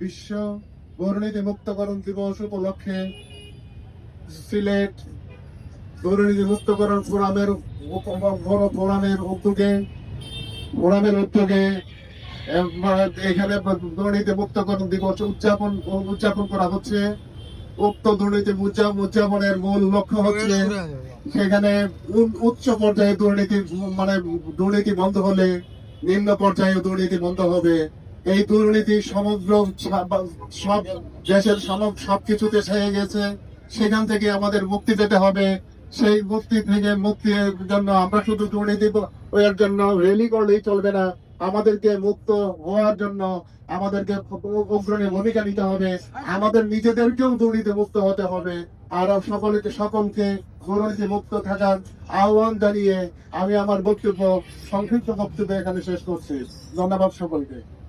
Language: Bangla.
বিশ্ব দুর্নীতি মুক্তকরণ দিবস উপলক্ষে সিলেট দুর্নীতি মুক্তকরণ ফোরামের বড় ফোরামের উদ্যোগে ফোরামের উদ্যোগে এখানে দুর্নীতি মুক্তকরণ দিবস উদযাপন উদযাপন করা হচ্ছে। উক্ত দুর্নীতি উদযাপন উদযাপনের মূল লক্ষ্য হচ্ছে সেখানে উচ্চ পর্যায়ে দুর্নীতি মানে দুর্নীতি বন্ধ হলে নিম্ন পর্যায়ে দুর্নীতি বন্ধ হবে। এই দুর্নীতি, সমগ্র সব- দেশের সম- সবকিছুতে ছেয়ে গেছে। সেখান থেকে আমাদের মুক্তি পেতে হবে। সেই মুক্তি থেকে মুক্তির জন্য আমরা শুধু দুর্নীতি এর জন্য রেলি করলেই চলবে না। আমাদেরকে মুক্ত হওয়ার জন্য আমাদেরকে অগ্রণী ভূমিকা নিতে হবে। আমাদের নিজেদেরকেও দুর্নীতি মুক্ত হতে হবে। আর সকলকে সকলকে দুর্নীতি মুক্ত থাকার আহ্বান জানিয়ে আমি আমার বক্তব্য, সংক্ষিপ্ত বক্তব্য এখানে শেষ করছি। ধন্যবাদ সকলকে।